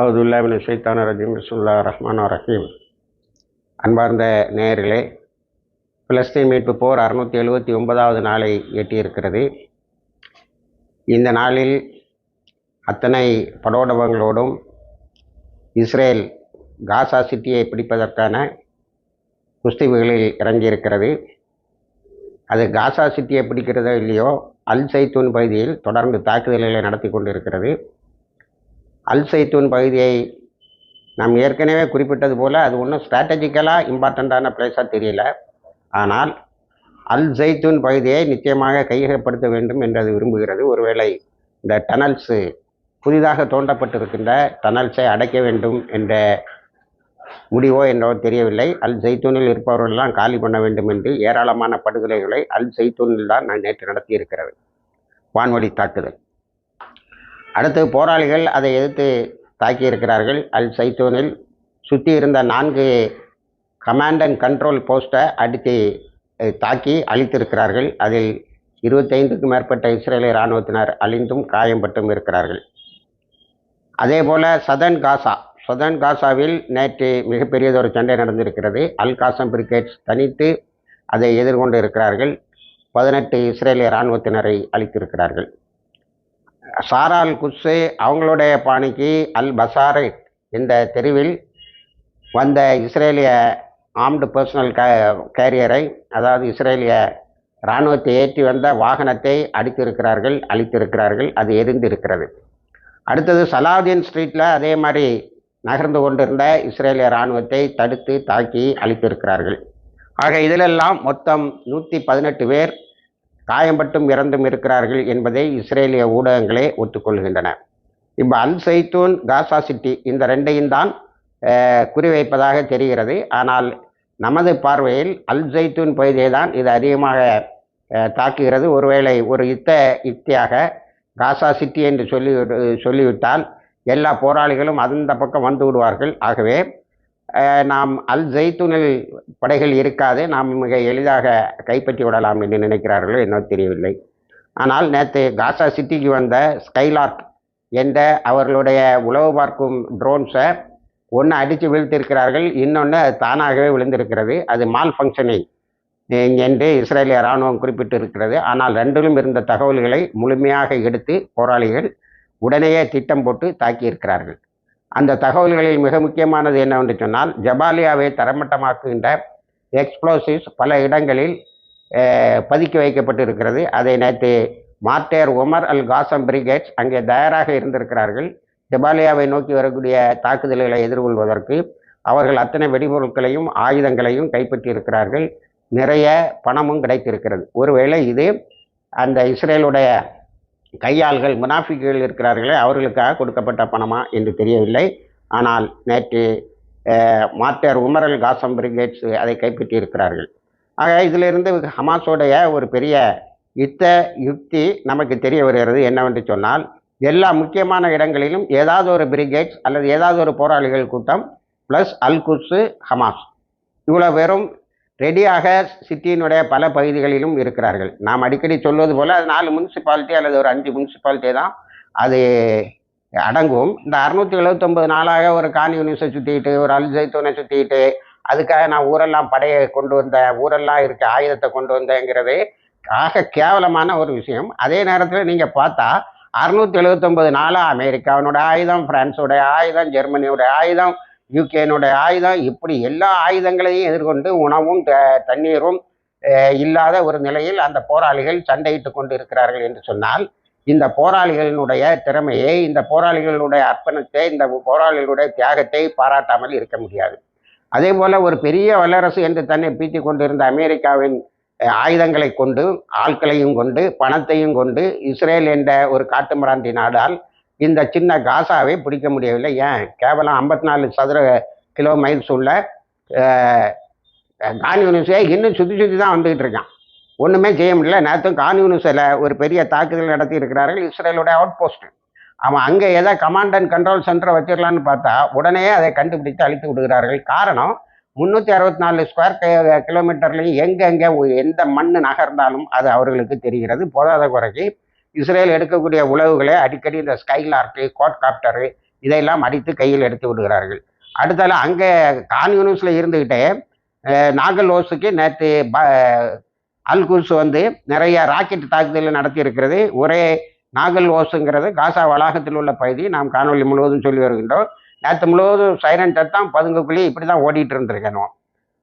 அவதுல்லாபின் ஷைத்தான ரஜீம் பிஸ்முல்லா ரஹ்மான் ரஹீம். அன்பார்ந்த நேரிலே பிலஸ்தீன் மீட்பு போர் அறுநூற்றி எழுபத்தி ஒன்பதாவது நாளை எட்டியிருக்கிறது. இந்த நாளில் அத்தனை படோடவங்களோடும் இஸ்ரேல் காசா சிட்டியை பிடிப்பதற்கான குஸ்திவுகளில் இறங்கியிருக்கிறது. அது காசா சிட்டியை பிடிக்கிறதோ இல்லையோ அல் சைத்தூன் பகுதியில் தொடர்ந்து தாக்குதல்களை நடத்தி கொண்டிருக்கிறது. அல் சைத்தூன் பகுதியை நாம் ஏற்கனவே குறிப்பிட்டது போல் அது ஒன்றும் ஸ்ட்ராட்டஜிக்கலாக இம்பார்ட்டண்ட்டான பிளேஸாக தெரியல. ஆனால் அல் ஜெய்தூன் பகுதியை நிச்சயமாக கையகப்படுத்த வேண்டும் என்று அது விரும்புகிறது. ஒருவேளை இந்த டனல்ஸு புதிதாக தோண்டப்பட்டிருக்கின்ற டனல்ஸை அடைக்க வேண்டும் என்ற முடிவோ என்றோ தெரியவில்லை. அல் ஜெய்தூனில் இருப்பவர்களெல்லாம் காலி பண்ண வேண்டும் என்று ஏராளமான படுகொலைகளை அல் ஜெய்தூனில் தான் நான் நேற்று நடத்தியிருக்கிறது வான்வழி தாக்குதல். அடுத்து போராளிகள் அதை எதிர்த்து தாக்கியிருக்கிறார்கள். அல் சைத்தூனில் சுற்றி இருந்த நான்கு கமாண்ட் அண்ட் கண்ட்ரோல் போஸ்ட்டை அடித்து தாக்கி அழித்திருக்கிறார்கள். அதில் இருபத்தைந்துக்கும் மேற்பட்ட இஸ்ரேலிய இராணுவத்தினர் அழிந்தும் காயம்பட்டும் இருக்கிறார்கள். அதே போல் சதன் காசா சதன் காசாவில் நேற்று மிகப்பெரியதொரு சண்டை நடந்திருக்கிறது. அல் காசம் பிரிகேட்ஸ் தனித்து அதை எதிர்கொண்டு இருக்கிறார்கள். பதினெட்டு இஸ்ரேலிய இராணுவத்தினரை அழித்திருக்கிறார்கள். சாரால் குஸ்ஸு அவங்களுடைய பாணிக்கு அல் பசாரை இந்த தெருவில் வந்த இஸ்ரேலிய ஆம்டு பர்சனல் க கேரியரை அதாவது இஸ்ரேலிய இராணுவத்தை ஏற்றி வந்த வாகனத்தை அடித்திருக்கிறார்கள் அழித்திருக்கிறார்கள் அது எரிந்திருக்கிறது. அடுத்தது சலாவுதீன் ஸ்ட்ரீட்டில் அதே மாதிரி நகர்ந்து கொண்டிருந்த இஸ்ரேலிய இராணுவத்தை தடுத்து தாக்கி அழித்திருக்கிறார்கள். ஆக இதிலெல்லாம் மொத்தம் நூற்றி பதினெட்டு பேர் காயம்பட்டும் இறந்தும் இருக்கிறார்கள் என்பதை இஸ்ரேலிய ஊடகங்களே ஒத்துக்கொள்கின்றன. இப்போ அல் சைத்தூன் காசா சிட்டி இந்த ரெண்டையும் தான் குறிவைப்பதாக தெரிகிறது. ஆனால் நமது பார்வையில் அல் ஜைத்தூன் பகுதியை தான் இது அதிகமாக தாக்குகிறது. ஒருவேளை ஒரு யுத்த யுக்தியாக காசா சிட்டி என்று சொல்லி சொல்லிவிட்டால் எல்லா போராளிகளும் அந்த பக்கம் வந்து விடுவார்கள். ஆகவே நாம் அல் ஜெய்துனில் படைகள் இருக்காது. நாம் மிக எளிதாக கைப்பற்றி விடலாம் என்று நினைக்கிறார்களோ என்னோ தெரியவில்லை. ஆனால் நேற்று காசா சிட்டிக்கு வந்த ஸ்கைலார்க் என்ற அவர்களுடைய உளவு பார்க்கும் ட்ரோன்ஸை ஒன்று அடித்து வீழ்த்திருக்கிறார்கள் இன்னொன்று தானாகவே விழுந்திருக்கிறது. அது மால் ஃபங்க்ஷனிங் என்று இஸ்ரேலிய இராணுவம் குறிப்பிட்டு இருக்கிறது ஆனால் ரெண்டிலும் இருந்த தகவல்களை முழுமையாக எடுத்து போராளிகள் உடனேயே திட்டம் போட்டு தாக்கியிருக்கிறார்கள். அந்த தகவல்களில் மிக முக்கியமானது என்னவென்று சொன்னால் ஜபாலியாவை தரமட்டமாக்குகின்ற எக்ஸ்ப்ளோசிவ்ஸ் பல இடங்களில் பதுக்கி வைக்கப்பட்டிருக்கிறது. அதை நேற்று மார்டேர் உமர் அல் காசம் பிரிகேட்ஸ் அங்கே தயாராக இருந்திருக்கிறார்கள். ஜபாலியாவை நோக்கி வரக்கூடிய தாக்குதல்களை எதிர்கொள்வதற்கு அவர்கள் அத்தனை வெடிபொருட்களையும் ஆயுதங்களையும் கைப்பற்றியிருக்கிறார்கள். நிறைய பணமும் கிடைத்திருக்கிறது. ஒருவேளை இது அந்த இஸ்ரேலுடைய கையாள்கள் முனாஃபிக்குகள் இருக்கிறார்களே அவர்களுக்காக கொடுக்கப்பட்ட பணமா என்று தெரியவில்லை. ஆனால் நேற்று மாட்டர் உமரல் காசம் பிரிகேட்ஸ் அதை கைப்பற்றி இருக்கிறார்கள் ஆக இதிலிருந்து ஹமாஸோடைய ஒரு பெரிய யுத்த யுக்தி நமக்கு தெரிய வருகிறது. என்னவென்று சொன்னால் எல்லா முக்கியமான இடங்களிலும் ஏதாவது ஒரு பிரிகேட்ஸ் அல்லது ஏதாவது ஒரு போராளிகள் கூட்டம் ப்ளஸ் அல்குஸு ஹமாஸ். இவ்வளோ பேரும் ரெடியாக சிட்டியினுடைய பல பகுதிகளிலும் இருக்கிறார்கள். நாம் அடிக்கடி சொல்வது போல் அது நாலு முனிசிபாலிட்டி அல்லது ஒரு அஞ்சு முனிசிபாலிட்டி தான். அது அடங்கும். இந்த அறுநூற்றி எழுபத்தொம்பது நாளாக ஒரு காணி யூனிஸை சுற்றிக்கிட்டு ஒரு அல் ஜெய்தூனை சுற்றிக்கிட்டு அதுக்காக நான் ஊரெல்லாம் படையை கொண்டு வந்த ஊரெல்லாம் இருக்க ஆயுதத்தை கொண்டு வந்தேங்கிறது ஆக கேவலமான ஒரு விஷயம். அதே நேரத்தில் நீங்கள் பார்த்தா அறுநூத்தி எழுபத்தொம்பது நாளாக அமெரிக்காவினுடைய ஆயுதம் பிரான்ஸோடைய ஆயுதம் ஜெர்மனியோட ஆயுதம் யூகேனுடைய ஆயுதம் இப்படி எல்லா ஆயுதங்களையும் எதிர்கொண்டு உணவும் த- தண்ணீரும் இல்லாத ஒரு நிலையில் அந்த போராளிகள் சண்டையிட்டு கொண்டு இருக்கிறார்கள் என்று சொன்னால் இந்த போராளிகளினுடைய திறமையை இந்த போராளிகளுடைய அர்ப்பணத்தை இந்த போராளிகளுடைய தியாகத்தை பாராட்டாமல் இருக்க முடியாது. அதே போல ஒரு பெரிய வல்லரசு என்று தன்னை பீத்தி கொண்டிருந்த அமெரிக்காவின் ஆயுதங்களை கொண்டு ஆட்களையும் கொண்டு பணத்தையும் கொண்டு இஸ்ரேல் என்ற ஒரு காட்டுமிராண்டி நாடால் இந்த சின்ன காசாவை பிடிக்க முடியவில்லை. ஏன்? கேவலம் ஐம்பத்தி நாலு சதுர கிலோ மைல்ஸ் உள்ள அஹ், இன்னும் சுற்றி சுற்றி தான் வந்துகிட்டு இருக்கான். ஒன்றுமே செய்ய முடியல. நேற்றும் கான் யூனிவர்ஸில் ஒரு பெரிய தாக்குதல் நடத்தி இருக்கிறார்கள் இஸ்ரேலோட அவுட் போஸ்ட்டு அவன் அங்கே எதை கமாண்ட் அண்ட் கண்ட்ரோல் சென்டரை வச்சிடலான்னு பார்த்தா உடனே அதை கண்டுபிடித்து அழித்து விடுகிறார்கள். காரணம் முந்நூற்றி அறுபத்தி நாலு ஸ்கொயர் கிலோமீட்டர்லையும் எங்கெங்கே எந்த மண் நகர்ந்தாலும் அது அவர்களுக்கு தெரிகிறது. போதாத குறைக்கு இஸ்ரேல் எடுக்கக்கூடிய உளவுகளை அடிக்கடி இந்த ஸ்கைலார்க்கு கோட்காப்டரு இதையெல்லாம் அடித்து கையில் எடுத்து விடுகிறார்கள். அடுத்தால அங்கே கான்யூனிஸில் இருந்துக்கிட்டே அஹ், நாகல் ஓஸுக்கு நேற்று ப அல்குஸ் வந்து நிறைய ராக்கெட் தாக்குதல் நடத்தி இருக்கிறது ஒரே நாகல் ஓஸுங்கிறது காசா வளாகத்தில் உள்ள பகுதி நாம் காணொலி முழுவதும் சொல்லி வருகின்றோம். நேற்று முழுவதும் சைரன் தான் பதுங்கக்குள்ளே இப்படி தான் ஓடிட்டு இருந்திருக்கணும்.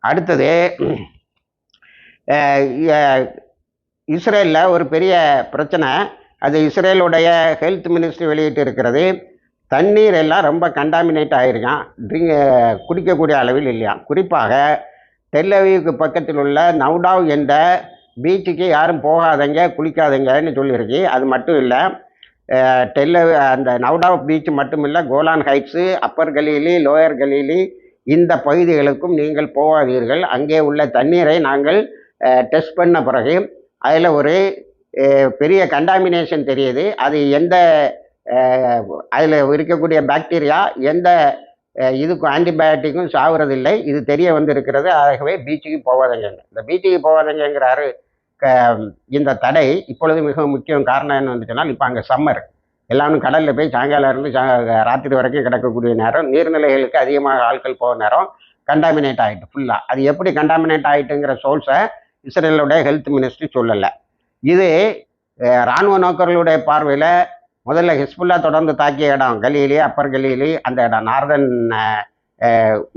அடுத்தது இஸ்ரேலில் ஒரு பெரிய பிரச்சனை அது இஸ்ரேலுடைய ஹெல்த் மினிஸ்ட்ரி வெளியிட்டு இருக்கிறது தண்ணீர் எல்லாம் ரொம்ப கண்டாமினேட் ஆகிருக்கான் ட்ரிங்க் குடிக்கக்கூடிய அளவில் இல்லையா? குறிப்பாக டெல்லவிக்கு பக்கத்தில் உள்ள நவ்டாவ் என்ற பீச்சுக்கு யாரும் போகாதீங்க குளிக்காதீங்கன்னு சொல்லியிருக்கு. அது மட்டும் இல்லை டெல்ல அந்த நவ்டாவ் பீச் மட்டும் இல்லை Golan Heights upper Galilee lower Galilee இந்த பகுதிகளுக்கும் நீங்கள் போகாதீர்கள். அங்கே உள்ள தண்ணீரை நாங்கள் டெஸ்ட் பண்ண பிறகு அதில் ஒரு பெரிய கண்டாமினேஷன் தெரியுது. அது எந்த அதில் இருக்கக்கூடிய பாக்டீரியா எந்த இதுக்கும் ஆன்டிபயோட்டிக்கும் சாகுறதில்லை இது தெரிய வந்திருக்கிறது. ஆகவே பீச்சுக்கு போகாதங்க. இந்த பீச்சுக்கு போகாதீங்கிறாரு இந்த தடை இப்பொழுது மிகவும் முக்கியம் காரணம் என்ன வந்துச்சுன்னா இப்போ அங்கே சம்மர் எல்லாரும் கடலில் போய் சாயங்காலம் இருந்து சா- ராத்திரி வரைக்கும் கிடக்கக்கூடிய நேரம். நீர்நிலைகளுக்கு அதிகமாக ஆட்கள் போக நேரம் கண்டாமினேட் ஆகிட்டு ஃபுல்லாக அது எப்படி கண்டாமினேட் ஆகிட்டுங்கிற சோர்ஸை இஸ்ரேலுடைய ஹெல்த் மினிஸ்ட்ரி சொல்லலை. இது இராணுவ நோக்கர்களுடைய பார்வையில் முதல்ல ஹிஸ்புல்லா தொடர்ந்து தாக்கிய இடம் கலீலி அப்பர் கலீலி அந்த இடம் நார்தன்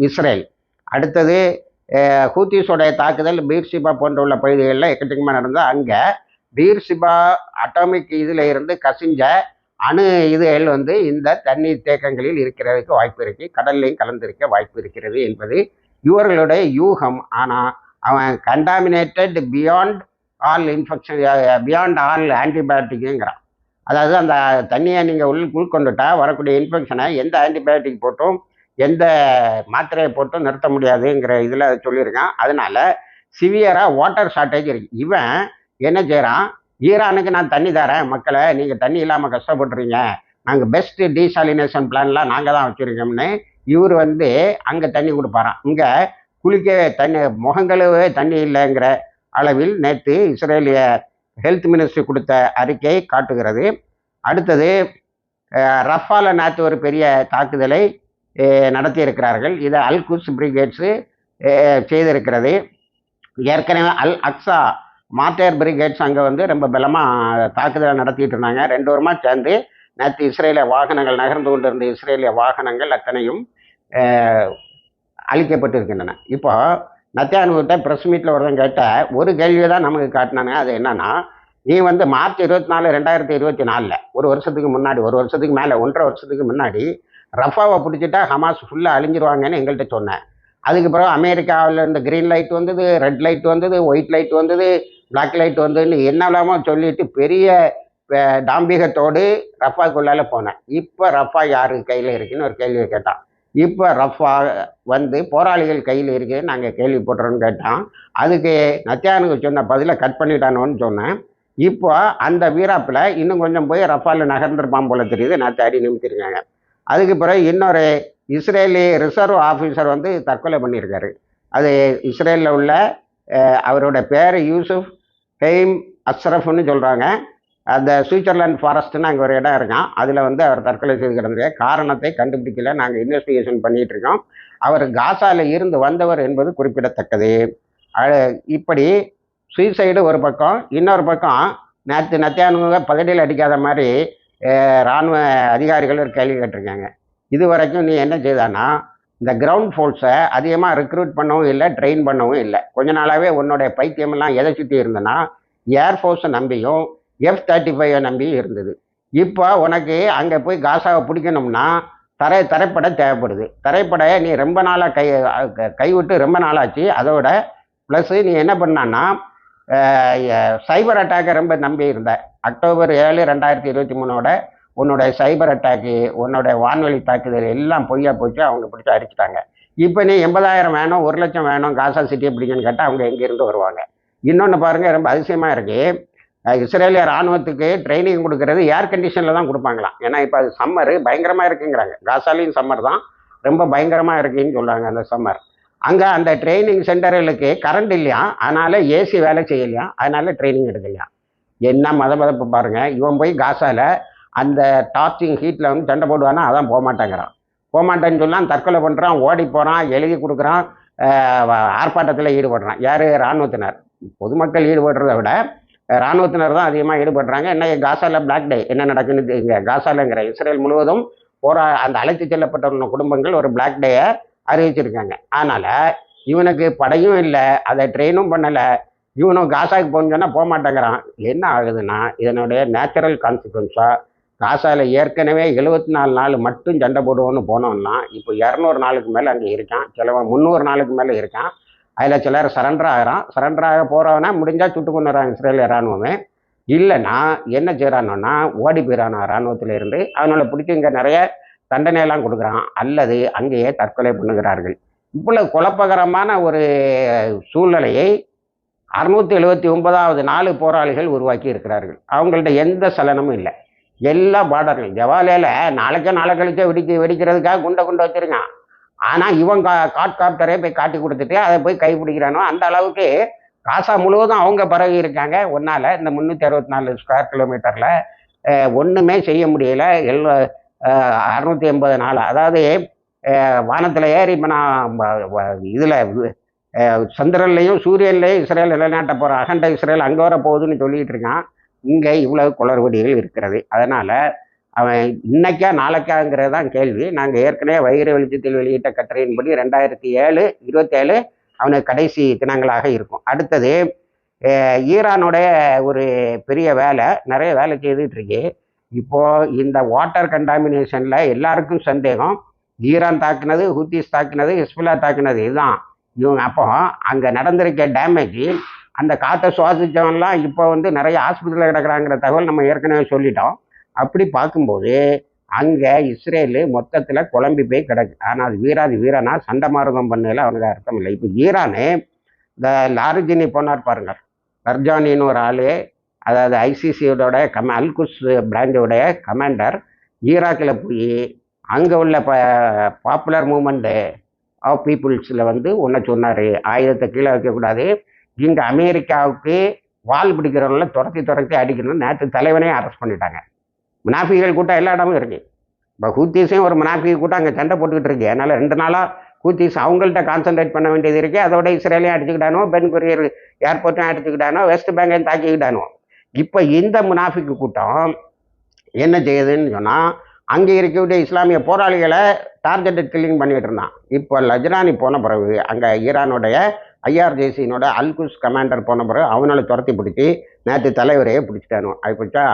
இஸ்ரேல். அடுத்தது அஹ், ஹூத்திஸோடைய தாக்குதல் பீர்சிபா போன்ற உள்ள பகுதிகளில் எக்கச்சக்கமாக நடந்தால் அங்கே பீர்சிபா அட்டாமிக் இதில் இருந்து கசிஞ்ச அணு இதுகள் வந்து இந்த தண்ணீர் தேக்கங்களில் இருக்கிறதுக்கு வாய்ப்பு இருக்கு. கடல்லையும் கலந்திருக்க வாய்ப்பு இருக்கிறது என்பது இவர்களுடைய யூகம். ஆனால் அவன் contaminated beyond all infection beyond all ஆன்டிபயோட்டிக்குங்கிறான் அதாவது அந்த தண்ணியை நீங்கள் உள் உள்கொண்டுட்டா வரக்கூடிய இன்ஃபெக்ஷனை எந்த ஆன்டிபயோட்டிக் போட்டும் எந்த மாத்திரையை போட்டும் நிறுத்த முடியாதுங்கிற இதில் சொல்லியிருக்கான். அதனால் சிவியராக வாட்டர் ஷார்ட்டேஜ் இருக்கு. இவன் என்ன செய்கிறான் ஈரானுக்கு நான் தண்ணி தரேன் மக்களை நீங்கள் தண்ணி இல்லாமல் கஷ்டப்படுறீங்க. நாங்கள் பெஸ்ட் டீசாலினேஷன் பிளான்லாம் நாங்கள் தான் வச்சுருக்கோம்னு இவர் வந்து அங்கே தண்ணி கொடுப்பாராம். இங்கே குளிக்கவே தண்ணி முகங்களவே தண்ணி இல்லைங்கிற அளவில் நேற்று இஸ்ரேலிய ஹெல்த் மினிஸ்ட்ரி கொடுத்த அறிக்கை காட்டுகிறது. அடுத்தது ரஃபால நேற்று ஒரு பெரிய தாக்குதலை நடத்தியிருக்கிறார்கள். இதை அல்குஸ் பிரிகேட்ஸு செய்திருக்கிறது. ஏற்கனவே அல் அக்ஸா மார்டேர் பிரிகேட்ஸ் அங்கே வந்து ரொம்ப பலமாக தாக்குதலை நடத்திட்டு இருந்தாங்க. ரெண்டு வருமாக சேர்ந்து நேற்று இஸ்ரேலிய வாகனங்கள் நகர்ந்து கொண்டிருந்த இஸ்ரேலிய வாகனங்கள் அத்தனையும் அழிக்கப்பட்டு அழிக்கப்பட்டிருக்கின்றன. இப்போ நத்தியானுகிட்ட ப்ரெஸ் மீட்டில் ஒருத்தன் கேட்ட ஒரு கேள்வி தான் நமக்கு காட்டினாங்க அது என்னன்னா நீ வந்து மார்ச் இருபத்தி நாலு ரெண்டாயிரத்தி இருபத்தி நாலில் ஒரு வருஷத்துக்கு முன்னாடி ஒரு வருஷத்துக்கு மேலே ஒன்றரை வருஷத்துக்கு முன்னாடி ரஃபாவை பிடிச்சிட்டா ஹமாஸ் ஃபுல்லாக அழிஞ்சிருவாங்கன்னு எங்கள்கிட்ட சொன்னேன். அதுக்கு பிறகு அமெரிக்காவில் இந்த க்ரீன் லைட் வந்தது ரெட் லைட் வந்தது ஒயிட் லைட் வந்தது பிளாக் லைட் வந்ததுன்னு என்னெல்லாமோ சொல்லிட்டு பெரிய டாம்பிகத்தோடு ரஃபாக்குள்ளால போனேன். இப்போ ரஃபா யாரு கையில் இருக்குன்னு ஒரு கேள்வியை கேட்டான். இப்போ ரஃபா வந்து போராளிகள் கையில் இருக்கு நாங்கள் கேள்விப்படுறோன்னு கேட்டான். அதுக்கு நத்தியானுக்கு சொன்ன பதிலை கட் பண்ணிட்டானோன்னு சொன்னேன். இப்போ அந்த வீராப்பில் இன்னும் கொஞ்சம் போய் ரஃபாலில் நகர்ந்துருப்பான் போல தெரியுது நான் தேடி நிமித்திருக்காங்க. அதுக்கு பிறகு இன்னொரு இஸ்ரேலி ரிசர்வ் ஆஃபீஸர் வந்து தற்கொலை பண்ணியிருக்காரு. அது இஸ்ரேலில் உள்ள அவரோட பேர் யூசுஃப் ஹெய்ம் அஸ்ரஃப்னு சொல்கிறாங்க அந்த சுவிட்சர்லாந்து ஃபாரஸ்ட்னு அங்கே ஒரு இடம் இருக்கான். அதில் வந்து அவர் தற்கொலை செய்து கிடந்தது. காரணத்தை கண்டுபிடிக்கல. நாங்கள் இன்வெஸ்டிகேஷன் பண்ணிகிட்ருக்கோம் இருக்கோம். அவர் காசாவில் இருந்து வந்தவர் என்பது குறிப்பிடத்தக்கது. இப்படி சுயசைடு ஒரு பக்கம் இன்னொரு பக்கம் நேற்று நத்தியானுங்க பகடியில் அடிக்காத மாதிரி இராணுவ அதிகாரிகள் ஒரு கேள்வி கேட்டிருக்காங்க. இது வரைக்கும் நீ என்ன செய்தானா இந்த கிரவுண்ட் ஃபோர்ஸை அதிகமாக ரெக்ரூட் பண்ணவும் இல்லை ட்ரெயின் பண்ணவும் இல்லை. கொஞ்ச நாளாகவே உன்னுடைய பைத்தியமெல்லாம் எதை சுற்றி இருந்தனா ஏர்ஃபோர்ஸை நம்பியும் எஃப் தேர்ட்டி ஃபைவை நம்பி இருந்தது. இப்போ உனக்கு அங்கே போய் காசாவை பிடிக்கணும்னா தரை தரைப்பட தேவைப்படுது. தரைப்படையை நீ ரொம்ப நாளாக கை கைவிட்டு ரொம்ப நாளாச்சு. அதோட ப்ளஸ்ஸு நீ என்ன பண்ணான்னா சைபர் அட்டாக்கை ரொம்ப நம்பி இருந்த. அக்டோபர் ஏழு ரெண்டாயிரத்தி இருபத்தி மூணோட உன்னோட சைபர் அட்டாக்கு உன்னோட வான்வழி தாக்குதல் எல்லாம் பொய்யா போச்சு. அவங்க பிடிச்சி அடிச்சிட்டாங்க. இப்போ நீ எண்பதாயிரம் வேணும் ஒரு லட்சம் வேணும் காசா சிட்டி பிடிக்கன்னு கேட்டால் அவங்க எங்கேருந்து வருவாங்க? இன்னொன்று பாருங்கள் ரொம்ப அதிசயமாக இருக்குது இஸ்ரேலிய ராணுவத்துக்கு ட்ரைனிங் கொடுக்கறது ஏர் கண்டிஷனில் தான் கொடுப்பாங்களாம். ஏன்னா இப்போ அது சம்மரு பயங்கரமாக இருக்குங்கிறாங்க. காசாலையும் சம்மர் தான் ரொம்ப பயங்கரமாக இருக்குன்னு சொல்கிறாங்க அந்த சம்மர் அங்கே அந்த ட்ரைனிங் சென்டர்களுக்கு கரண்ட் இல்லையா? அதனால் ஏசி வேலை செய்யலையா? அதனால் ட்ரைனிங் எடுக்கலையா? என்ன மத மதப்பு பாருங்கள் இவன் போய் காசால அந்த டார்ச்சிங் ஹீட்டில் வந்து சண்டை போடுவானா? அதான் போகமாட்டேங்கிறான் போகமாட்டேன்னு போக மாட்டேன்னு சொன்னால் தற்கொலை பண்ணுறான் ஓடி போகிறான் எழுதி கொடுக்குறான் ஆர்ப்பாட்டத்தில் ஈடுபடுறான். யார்? இராணுவத்தினர். பொதுமக்கள் ஈடுபடுறத விட இராணுவத்தினர் தான் அதிகமாக ஈடுபடுறாங்க. என்ன காசாவில் பிளாக் டே என்ன நடக்குன்னு இங்கே காசாலங்கிற இஸ்ரேல் முழுவதும் போரா அந்த அழைத்து செல்லப்பட்ட குடும்பங்கள் ஒரு பிளாக் டேயை அறிவிச்சிருக்காங்க. அதனால் இவனுக்கு படையும் இல்லை அதை ட்ரெயினும் பண்ணலை. இவனும் காசாவுக்கு போகணுன்னு சொன்னால் போக மாட்டேங்கிறான். என்ன ஆகுதுன்னா இதனுடைய நேச்சுரல் கான்சிக்வன்ஸாக காசாவில் ஏற்கனவே எழுபத்தி நாலு நாள் மட்டும் சண்டை போடுவோன்னு போனோம்னா இப்போ இரநூறு நாளுக்கு மேலே அங்கே இருக்கான். சிலவன் முந்நூறு நாளுக்கு மேலே இருக்கான். அதில் சிலர் சரண்டர் ஆகிறான். சரண்டர் ஆக போகிறவனா முடிஞ்சால் சுட்டு கொண்டுறாங்க இஸ்ரேலிய இராணுவமே. இல்லைன்னா என்ன செய்கிறானோன்னா ஓடி போயிறானா இராணுவத்திலிருந்து அவனால பிடிச்சி இங்கே நிறைய தண்டனையெல்லாம் கொடுக்குறான். அல்லது அங்கேயே தற்கொலை பண்ணுகிறார்கள். இவ்வளவு குழப்பகரமான ஒரு சூழ்நிலையை அறுநூத்தி எழுபத்தி ஒன்பதாவது நாலு போராளிகள் உருவாக்கி இருக்கிறார்கள். அவங்கள்ட்ட எந்த சலனமும் இல்லை. எல்லா பார்டர்கள் ஜவாலியில் நாளைக்கே நாளை கழிச்சே வெடிக்க வெடிக்கிறதுக்காக குண்டை குண்டை வச்சுருக்கான். ஆனால் இவன் கா காட்காப்டரே போய் காட்டி கொடுத்துட்டு அதை போய் கைப்பிடிக்கிறானோ அந்த அளவுக்கு காசா முழுவதும் அவங்க பரவி இருக்காங்க. ஒன்றால் இந்த முந்நூற்றி அறுபத்தி நாலு ஸ்கொயர் கிலோமீட்டரில் ஒன்றுமே செய்ய முடியல. எல் அறுநூத்தி எண்பது நாள் அதாவது வானத்தில் ஏறி இப்போ நான் இதில் சந்திரன்லையும் சூரியன்லேயும் இஸ்ரேல் நிலைநாட்ட போகிற அகண்ட இஸ்ரேல் அங்கே வர போகுதுன்னு சொல்லிட்டு இருக்கான். இங்கே இவ்வளவு குளறுபடிகள் இருக்கிறது. அதனால் அவன் இன்னைக்கா நாளைக்காங்கிறது தான் கேள்வி. நாங்கள் ஏற்கனவே வைர வெளிச்சத்தில் வெளியிட்ட கட்டுரையின்படி ரெண்டாயிரத்தி ஏழு இருபத்தேழு அவனுக்கு கடைசி தினங்களாக இருக்கும். அடுத்தது ஈரானுடைய ஒரு பெரிய வேலை நிறைய வேலை செய்துட்டுருக்கு இப்போது இந்த வாட்டர் கண்டாமினேஷனில் எல்லாருக்கும் சந்தேகம். ஈரான் தாக்குனது ஹூத்திஸ் தாக்குனது ஹிஸ்புல்லா தாக்குனது இதுதான். இவங்க அப்போ அங்கே நடந்திருக்க டேமேஜ் அந்த காற்றை சுவாசித்தவன்லாம் இப்போ வந்து நிறைய ஆஸ்பத்திரியில் கிடக்கிறாங்கிற தகவல் நம்ம ஏற்கனவே சொல்லிட்டோம். அப்படி பார்க்கும்போது அங்கே இஸ்ரேலு மொத்தத்தில் குழம்பி போய் கிடக்கு. ஆனால் அது வீராதி வீரனா சண்டை மார்க்கம் பண்ணல அவனுக்கு அர்த்தம் இல்லை இப்போ ஈரானு இந்த லாரிஜினி போனார் பாருங்க. லர்ஜானின்னு ஒரு ஆள் அதாவது ஐசிசியோட கம அல்குஸ் பிராண்டோடைய கமாண்டர் ஈராக்கில் போய் அங்கே உள்ள ப பாப்புலர் மூமெண்ட்டு ஆஃப் பீப்புள்ஸில் வந்து ஒன்றை சொன்னார். ஆயுதத்தை கீழே வைக்கக்கூடாது இங்கே அமெரிக்காவுக்கு வால் பிடிக்கிறவங்கள துரத்தி துரத்தி அடிக்கணும்னு நேற்று தலைவனே அரெஸ்ட் பண்ணிட்டாங்க. முனாஃபிகள் கூட்டம் எல்லா இடமும் இருக்குது இப்போ ஹூத்தீஸையும் ஒரு முனாஃபி கூட்டம் அங்கே சண்டை போட்டுக்கிட்டு இருக்கு. அதனால் ரெண்டு நாளாக ஹூத்தீஸ் அவங்கள்ட்ட கான்சன்ட்ரேட் பண்ண வேண்டியது இருக்குது அதோட இஸ்ரேலையும் அடிச்சுக்கிட்டானோ பென் கொரியர் ஏர்போர்ட்டையும் அடிச்சுக்கிட்டானோ வெஸ்ட் பேங்கையும் தாக்கிக்கிட்டானோ. இப்போ இந்த முனாஃபிக்கு கூட்டம் என்ன செய்யுதுன்னு சொன்னால் அங்கே இருக்கக்கூடிய இஸ்லாமிய போராளிகளை டார்கெட்டட் கில்லிங் பண்ணிகிட்டு இருந்தான். இப்போ லஜ்ரானி போன பிறகு அங்கே ஈரானுடைய ஐஆர்ஜேசியினோட அல்குஸ் கமாண்டர் போன பிறகு அவனால துரத்தி பிடிச்சி நேற்று தலைவரையே பிடிச்சிட்டானோ. அது பிடிச்சா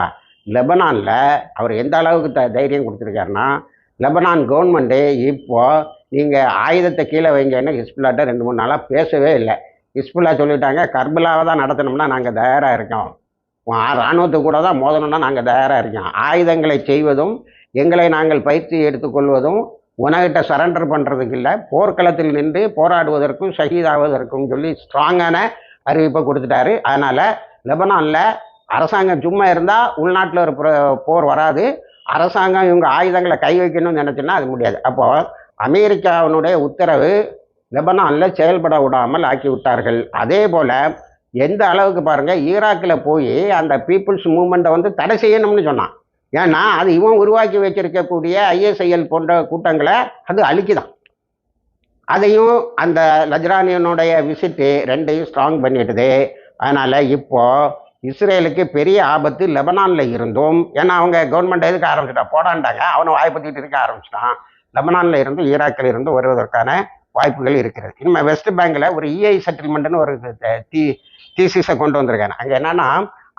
லெபனானில் அவர் எந்த அளவுக்கு த தைரியம் கொடுத்துருக்காருன்னா லெபனான் கவர்மெண்ட்டு இப்போது நீங்கள் ஆயுதத்தை கீழே வைங்கன்னு ஹிஸ்புல்லாட்ட ரெண்டு மூணு நாளாக பேசவே இல்லை. ஹிஸ்புல்லா சொல்லிட்டாங்க கர்பலாவை தான் நடத்தணும்னா நாங்கள் தயாராக இருக்கோம். இராணுவத்து கூட தான் மோதணும்னா நாங்கள் தயாராக இருக்கோம். ஆயுதங்களை செய்வதும் எங்களை நாங்கள் பயிற்சி எடுத்துக்கொள்வதும் உனகிட்ட சரண்டர் பண்ணுறதுக்கு இல்லை போர்க்களத்தில் நின்று போராடுவதற்கும் ஷஹீதாவதற்கும் சொல்லி ஸ்ட்ராங்கான அறிவிப்பை கொடுத்துட்டாரு. அதனால் லெபனானில் அரசாங்கம் சும்மா இருந்தால் உள்நாட்டில் ஒரு போர் வராது. அரசாங்கம் இவங்க ஆயுதங்களை கை வைக்கணும்னு நினச்சுன்னா அது முடியாது. அப்போது அமெரிக்காவினுடைய உத்தரவு லெபனானில் செயல்பட விடாமல் ஆக்கி விட்டார்கள். அதே போல் எந்த அளவுக்கு பாருங்கள் ஈராக்கில் போய் அந்த பீப்புள்ஸ் மூமெண்ட்டை வந்து தடை செய்யணும்னு சொன்னான். ஏன்னா அது இவன் உருவாக்கி வச்சிருக்கக்கூடிய ஐஎஸ்ஐஎல் போன்ற கூட்டங்களை அது அழிக்குதான். அதையும் அந்த லஜ்ரானியனுடைய விசிட்டு ரெண்டையும் ஸ்ட்ராங் பண்ணிட்டுது அதனால் இப்போது இஸ்ரேலுக்கு பெரிய ஆபத்து லெபனானில் இருந்தும் ஏன்னா அவங்க கவர்மெண்ட் எதுக்கு ஆரம்பிச்சிட்டா? போடாண்டாங்க. அவனை வாய்ப்பத்திட்டு இருக்க ஆரம்பிச்சிட்டான். லெபனானில் இருந்து ஈராக்கில் இருந்து வருவதற்கான வாய்ப்புகள் இருக்கிறது. இனிமேல் வெஸ்ட் பேங்கில் ஒரு இஐ செட்டில்மெண்ட்னு ஒரு தீ தீசிஸை கொண்டு வந்திருக்காங்க. அங்கே என்னன்னா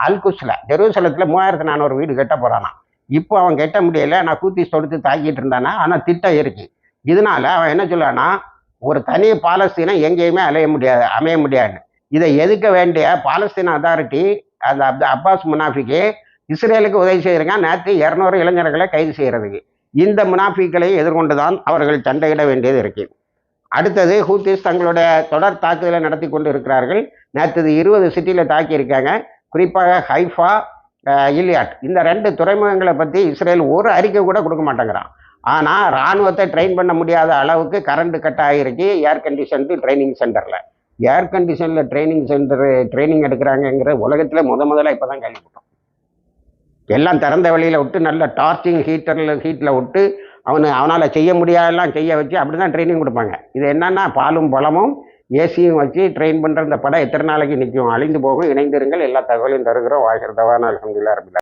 அல்குஸ்ல ஜெருசலத்தில் மூவாயிரத்து நானூறு வீடு கட்ட போகிறானா இப்போ அவன் கட்ட முடியல. நான் கூத்தி தொடுத்து தாக்கிட்டு இருந்தானா? ஆனால் திட்டம் இருக்கு. இதனால அவன் என்ன சொல்லான்னா ஒரு தனி பாலஸ்தீனை எங்கேயுமே அலைய முடியாது அமைய முடியாது. இதை எதுக்க வேண்டிய பாலஸ்தீன் அதாரிட்டி அந்த அப் அப்பாஸ் முனாஃபிக்கு இஸ்ரேலுக்கு உதவி செய்கிறாங்க நேற்று இரநூறு இளைஞர்களை கைது செய்கிறதுக்கு இந்த முனாஃபிக்களை எதிர்கொண்டு தான் அவர்கள் சண்டையிட வேண்டியது இருக்கு. அடுத்தது ஹூத்திஸ் தங்களுடைய தொடர் தாக்குதலை நடத்தி கொண்டு இருக்கிறார்கள் நேற்று இருபது சிட்டியில் தாக்கியிருக்காங்க. குறிப்பாக ஹைஃபா இலியாட். இந்த ரெண்டு துறைமுகங்களை பற்றி இஸ்ரேல் ஒரு அறிக்கை கூட கொடுக்க மாட்டேங்கிறான். ஆனால் இராணுவத்தை ட்ரெயின் பண்ண முடியாத அளவுக்கு கரண்ட் கட் ஆகிருக்கு ஏர் கண்டிஷன்டு ட்ரைனிங் சென்டரில் ஏர் கண்டிஷனில் ட்ரைனிங் சென்டர் ட்ரைனிங் எடுக்கிறாங்கங்கிற உலகத்தில் முத முதல்ல இப்போ தான் கேள்விப்பட்டோம். எல்லாம் திறந்த வெளியில் விட்டு நல்ல டார்ச்சிங் ஹீட்டரில் ஹீட்டில் விட்டு அவனு அவனால் செய்ய முடியாதெல்லாம் செய்ய வச்சு அப்படி தான் ட்ரைனிங் கொடுப்பாங்க. இது என்னென்னா பாலும் பழமும் ஏசியும் வச்சு ட்ரெயின் பண்ணுற இந்த படம் எத்தனை நாளைக்கு நிற்கும் அழிந்து போகும் இணைந்திருங்கள் எல்லா தகவலையும் தருகிறோம். வாய்க்கிறதவான அலமதுல்லா